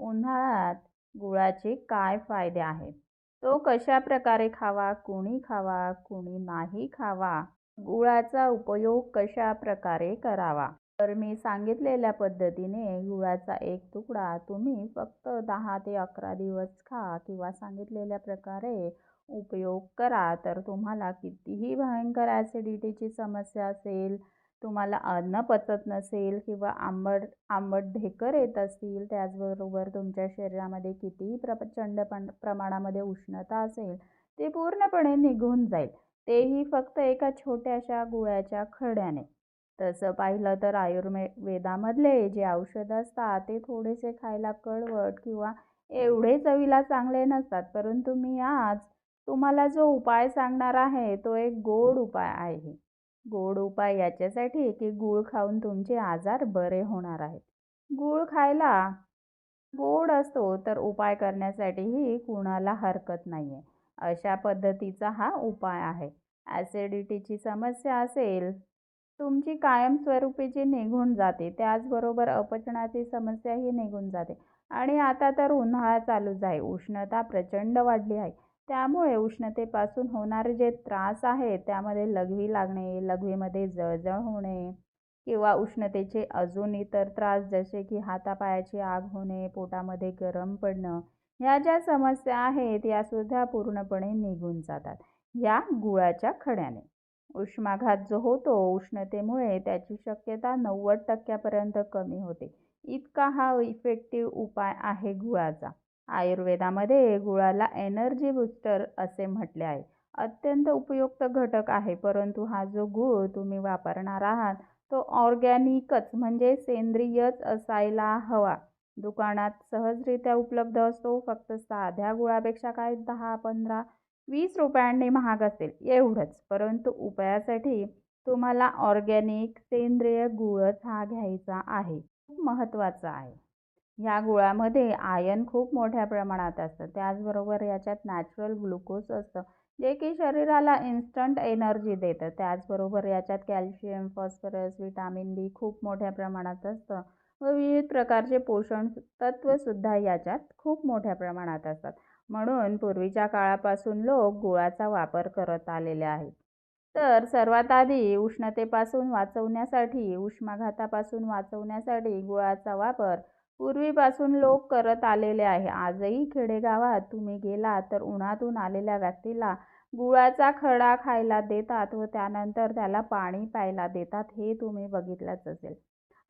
उन्हाळ्यात गुळाचे काय फायदे आहेत? तो कशा प्रकारे खावा कुणी खावा कुणी नाही खावा गुळाचा उपयोग कशा प्रकारे करावा? तर मी सांगितलेल्या पद्धतीने गुळाचा एक तुकडा तुम्ही फक्त दहा ते अकरा दिवस खा किंवा सांगितलेल्या प्रकारे उपयोग करा. तर तुम्हाला कितीही भयंकर ॲसिडिटीची समस्या असेल तुम्हाला अन्न पचत नसेल किंवा आंबट आंबट ढेकर येत असतील त्याचबरोबर तुमच्या शरीरामध्ये कितीही प्रचंड पण प्रमाणामध्ये उष्णता असेल ते पूर्णपणे निघून जाईल. तेही फक्त एका छोट्याशा गुळ्याच्या खड्याने. तसं पाहिलं तर आयुर्वे वेदामधले जे औषधं असतात ते थोडेसे खायला कडवट किंवा एवढे चवीला चांगले नसतात परंतु मी आज तुम्हाला जो उपाय सांगणार आहे तो एक गोड उपाय आहे. गोड उपाय याच्यासाठी की गूळ खाऊन तुमचे आजार बरे होणार आहेत. गूळ खायला गोड असतो तर उपाय करण्यासाठीही कुणाला हरकत नाही आहे अशा पद्धतीचा हा उपाय आहे. ॲसिडिटीची समस्या असेल तुमची कायमस्वरूपीची निघून जाते. त्याचबरोबर अपचनाची समस्याही निघून जाते. आणि आता तर उन्हाळा चालूच आहे. उष्णता प्रचंड वाढली आहे. त्यामुळे उष्णतेपासून होणारे जे त्रास आहेत त्यामध्ये लघवी लागणे लघवीमध्ये जळजळ होणे किंवा उष्णतेचे अजून इतर त्रास जसे की हातापायाची आग होणे पोटामध्ये गरम पडणं ह्या ज्या समस्या आहेत यासुद्धा पूर्णपणे निघून जातात. या गुळाच्या खड्याने. उष्माघात जो होतो उष्णतेमुळे त्याची शक्यता नव्वद टक्क्यापर्यंत कमी होते. इतका हा इफेक्टिव्ह उपाय आहे गुळाचा. आयुर्वेदामध्ये गुळाला एनर्जी बूस्टर असे म्हटले आहे. अत्यंत उपयुक्त घटक आहे परंतु हा जो गूळ तुम्ही वापरणार आहात तो ऑर्गॅनिकच म्हणजे सेंद्रियच असायला हवा. दुकानात सहजरित्या उपलब्ध असतो फक्त साध्या गुळापेक्षा काय दहा पंधरा वीस रुपयांनी महाग असेल एवढंच. परंतु उपायासाठी तुम्हाला ऑर्गॅनिक सेंद्रिय गुळच हा घ्यायचा आहे. खूप महत्त्वाचा आहे. ह्या गुळामध्ये आयन खूप मोठ्या प्रमाणात असतं. त्याचबरोबर याच्यात नॅचरल ग्लुकोज असतं जे की शरीराला इन्स्टंट एनर्जी देतं. त्याचबरोबर याच्यात कॅल्शियम फॉस्फरस विटॅमिन डी खूप मोठ्या प्रमाणात असतं. व विविध प्रकारचे पोषण तत्त्वसुद्धा याच्यात खूप मोठ्या प्रमाणात असतात. म्हणून पूर्वीच्या काळापासून लोक गुळाचा वापर करत आलेले आहेत. तर सर्वात आधी उष्णतेपासून वाचवण्यासाठी उष्माघातापासून वाचवण्यासाठी गुळाचा वापर पूर्वीपासून लोक करत आलेले आहे. आजही खेडेगावात तुम्ही गेलात तर उन्हातून आलेल्या व्यक्तीला गुळाचा खडा खायला देतात व त्यानंतर त्याला पाणी प्यायला देतात हे तुम्ही बघितलंच असेल.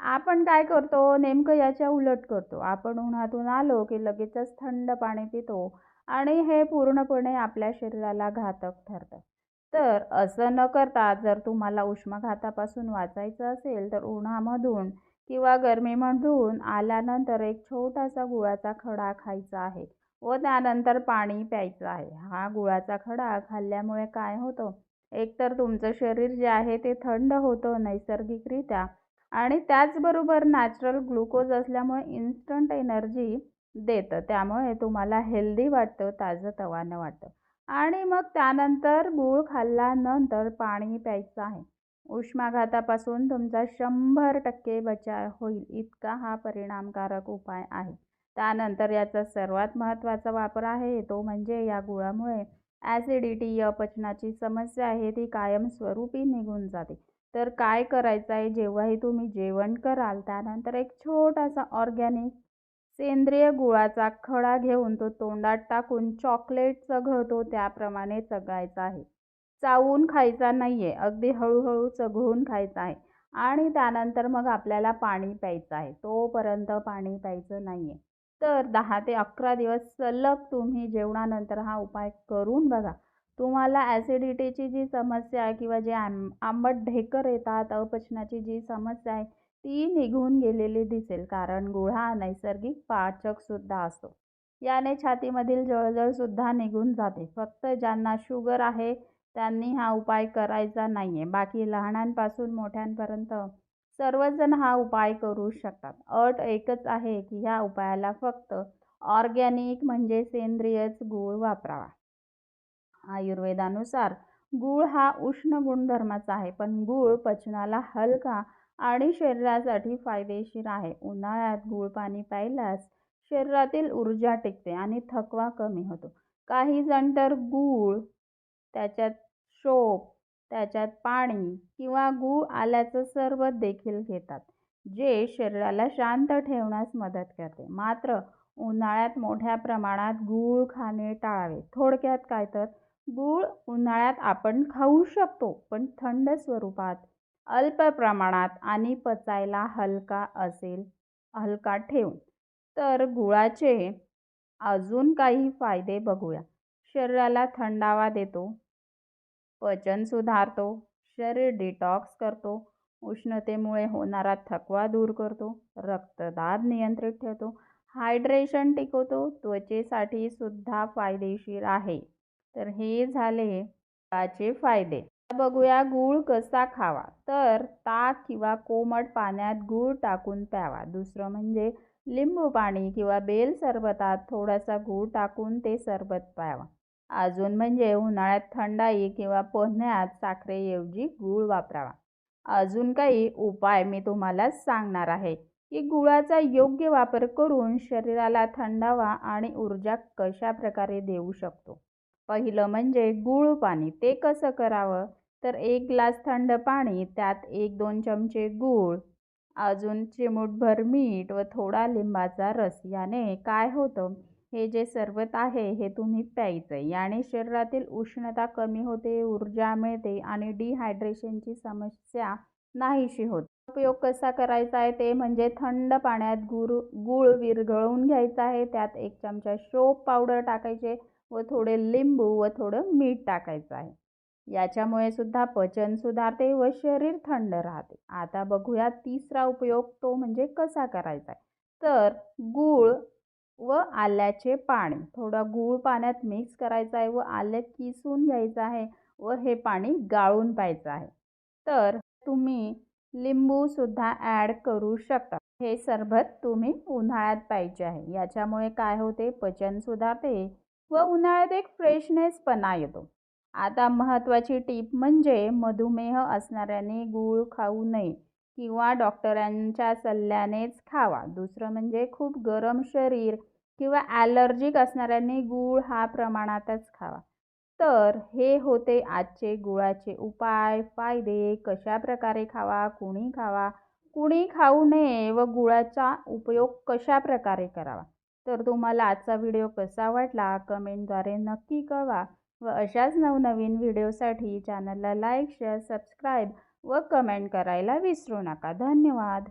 आपण काय करतो? नेमकं याच्या उलट करतो. आपण उन्हातून आलो की लगेचच थंड पाणी पितो आणि हे पूर्णपणे आपल्या शरीराला घातक ठरतं. तर असं न करता जर तुम्हाला उष्माघातापासून वाचायचं असेल तर उन्हामधून किंवा गरमीमधून आल्यानंतर एक छोटासा गुळाचा खडा खायचा आहे व त्यानंतर पाणी प्यायचं आहे. हा गुळाचा खडा खाल्ल्यामुळे काय होतं? एकतर तुमचं शरीर जे आहे ते थंड होतं नैसर्गिकरित्या आणि त्याचबरोबर नॅचरल ग्लुकोज असल्यामुळे इन्स्टंट एनर्जी देतं. त्यामुळे तुम्हाला हेल्दी वाटतं ताजं तवानं वाटतं. आणि मग त्यानंतर गूळ खाल्ल्यानंतर पाणी प्यायचं आहे. उष्माघातापासून तुमचा शंभर टक्के बचाव होईल. इतका हा परिणामकारक उपाय आहे. त्यानंतर याचा सर्वात महत्त्वाचा वापर आहे तो म्हणजे या गुळामुळे ॲसिडिटी अपचनाची समस्या आहे ती कायमस्वरूपी निघून जाते. तर काय करायचं आहे? जेव्हाही तुम्ही जेवण कराल त्यानंतर एक छोटासा ऑर्गॅनिक सेंद्रिय गुळाचा खडा घेऊन तो तोंडात टाकून चॉकलेट चघळतो त्याप्रमाणे चघायचा आहे. चावून खायचा नाही आहे अगदी हळूहळू चघळून खायचा आहे. आणि त्यानंतर मग आपल्याला पाणी प्यायचं आहे. तोपर्यंत पाणी प्यायचं नाही आहे तर दहा ते अकरा दिवस सलग तुम्ही जेवणानंतर हा उपाय करून बघा. तुम्हाला ॲसिडिटीची जी समस्या आहे किंवा जे आंब आंबट ढेकर येतात अपचनाची जी समस्या आहे ती निघून गेलेली दिसेल. कारण गुळ हा नैसर्गिक पाचकसुद्धा असतो. याने छातीमधील जळजळसुद्धा निघून जाते. फक्त ज्यांना शुगर आहे त्यांनी हा उपाय करायचा नाही आहे बाकी लहानांपासून मोठ्यांपर्यंत सर्वजण हा उपाय करू शकतात. अट एकच आहे की ह्या उपायाला फक्त ऑर्गॅनिक म्हणजे सेंद्रियच गूळ वापरावा. आयुर्वेदानुसार गूळ हा उष्ण गुणधर्माचा आहे पण गूळ पचनाला हलका आणि शरीरासाठी फायदेशीर आहे. उन्हाळ्यात गूळ पाणी प्यायल्यास शरीरातील ऊर्जा टिकते आणि थकवा कमी होतो. काही जण तर गूळ त्याच्यात शोप त्याच्यात पाणी किंवा गूळ आल्याचं सरबत देखील घेतात जे शरीराला शांत ठेवण्यास मदत करते. मात्र उन्हाळ्यात मोठ्या प्रमाणात गूळ खाणे टाळावे. थोडक्यात काय तर गूळ उन्हाळ्यात आपण खाऊ शकतो पण थंड स्वरूपात अल्प प्रमाणात आणि पचायला हलका असेल हलका ठेवून. तर गुळाचे अजून काही फायदे बघूया. शरीराला थंडावा देतो पचन सुधारतो शरीर डिटॉक्स करतो उष्णतेमुळे होणारा थकवा दूर करतो रक्तदाब नियंत्रित ठेवतो हायड्रेशन टिकवतो त्वचेसाठी सुद्धा फायदेशीर आहे. तर हे झाले गुळाचे फायदे. बघूया गूळ कसा खावा. तर ताक किंवा कोमट पाण्यात गूळ टाकून प्यावा. दुसरं म्हणजे लिंबू पाणी किंवा बेल सरबतात थोडासा गूळ टाकून ते सरबत प्यावा. अजून म्हणजे उन्हाळ्यात थंडाई किंवा पोहण्यात साखरेऐवजी गूळ वापरावा. अजून काही उपाय मी तुम्हाला सांगणार आहे की गुळाचा योग्य वापर करून शरीराला थंडावा आणि ऊर्जा कशा प्रकारे देऊ शकतो. पहिलं म्हणजे गूळ पाणी. ते कसं करावं? तर एक ग्लास थंड पाणी त्यात एक दोन चमचे गूळ अजून चिमूटभर मीठ व थोडा लिंबाचा रस याने काय होतं? हे जे सरबत आहे हे तुम्ही प्यायचं याने शरीरातील उष्णता कमी होते ऊर्जा मिळते आणि डिहायड्रेशनची समस्या नाहीशी होते. उपयोग कसा करायचा आहे ते म्हणजे थंड पाण्यात गुळ गूळ विरघळवून घ्यायचा आहे. त्यात एक चमचा शोप पावडर टाकायचे व थोडे लिंबू व थोडं मीठ टाकायचं आहे. याच्यामुळे सुद्धा पचन सुधारते व शरीर थंड राहते. आता बघूया तिसरा उपयोग तो म्हणजे कसा करायचा आहे. तर गूळ व आल्याचे पाणी. थोडं गूळ पाण्यात मिक्स करायचं आहे व आलं किसून घ्यायचं आहे व हे पाणी गाळून प्यायचं आहे. तर तुम्ही लिंबूसुद्धा ॲड करू शकता. हे सरबत तुम्ही उन्हाळ्यात प्यायचे आहे. याच्यामुळे काय होते? पचन सुधारते व उन्हाळ्यात एक फ्रेशनेसपणा येतो. आता महत्त्वाची टीप म्हणजे मधुमेह असणाऱ्याने गूळ खाऊ नये. किंवा डॉक्टरांच्या सल्ल्यानेच खावा. दुसरं म्हणजे खूप गरम शरीर किंवा ॲलर्जिक असणाऱ्यांनी गूळ हा प्रमाणातच खावा. तर हे होते आजचे गुळाचे उपाय फायदे कशा प्रकारे खावा कुणी खावा कुणी खाऊ नये व गुळाचा उपयोग कशा प्रकारे करावा. तर तुम्हाला आजचा व्हिडिओ कसा वाटला कमेंटद्वारे नक्की कळवा व अशाच नवनवीन व्हिडिओसाठी चॅनलला लाईक शेअर सबस्क्राईब व कमेंट करायला विसरू नका. धन्यवाद.